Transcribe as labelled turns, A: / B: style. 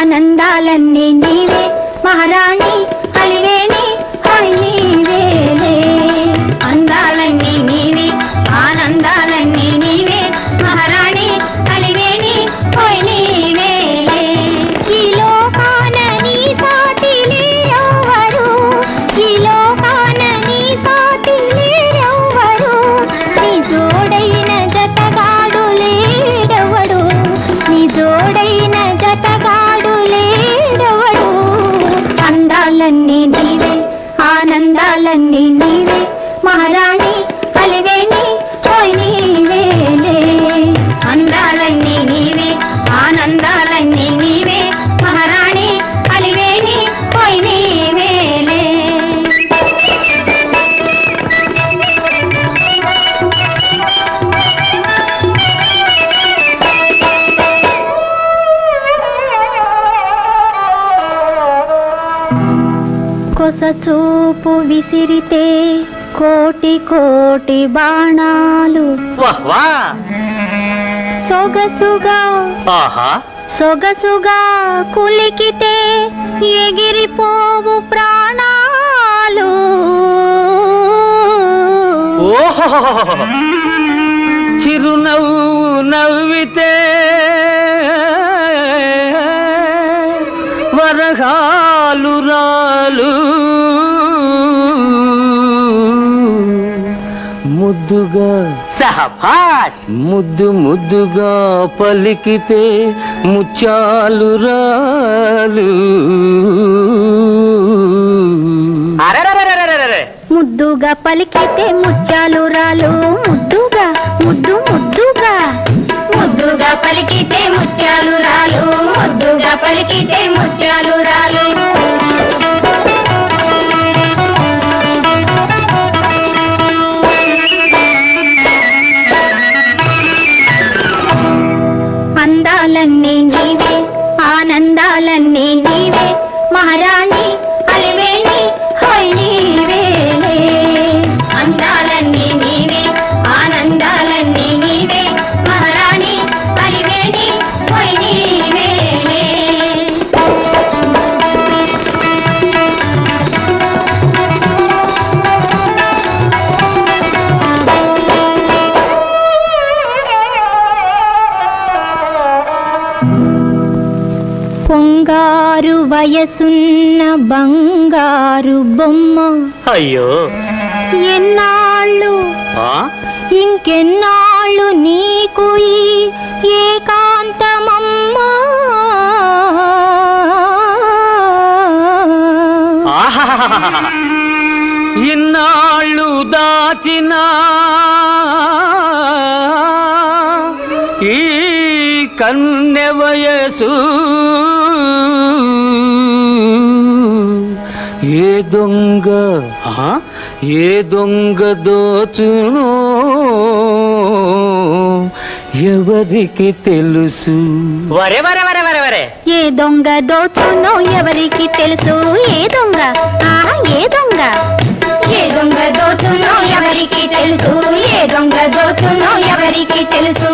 A: ఆనందాలన్నీ చూపు విసిరితే కోటి కోటి బాణాలు. సొగసుగా సొగసుగా కులికితే ఎగిరిపోవు ప్రాణాలు.
B: చిరునవ్వు నవ్వితే వరహాలు రాలు. ముద్దుగా సహభాష్ ముద్దు ముద్దుగా పలికితే ముత్యాలు రాలు.
A: ముద్దుగా పలికితే ముత్యాలు రాలు ముద్దుగా ముద్దు ముద్దుగా. ముద్దుగా పలికితే ముత్యాలు రాలు ముద్దుగా పలికితే ముత్యాలు రాలు పొంగారు వయసున్న బంగారు బొమ్మ
B: అయ్యో
A: ఎన్నాళ్ళు? ఇంకెన్నాళ్ళు నీకు ఈ ఏకాంతమమ్మా.
B: ఇన్నాళ్ళు దాచిన ఈ కన్నె వయసు ఏ దొంగ? ఆ? ఏ దొంగ దోచునో? ఎవరికి తెలుసు? వరే వరే వరే వరే వరే.
A: ఏ దొంగ దోచునో ఎవరికి తెలుసు? ఏ దొంగ? ఆ ఏ దొంగ? ఏ దొంగ దోచునో ఎవరికి తెలుసు? ఏ దొంగ దోచునో ఎవరికి తెలుసు?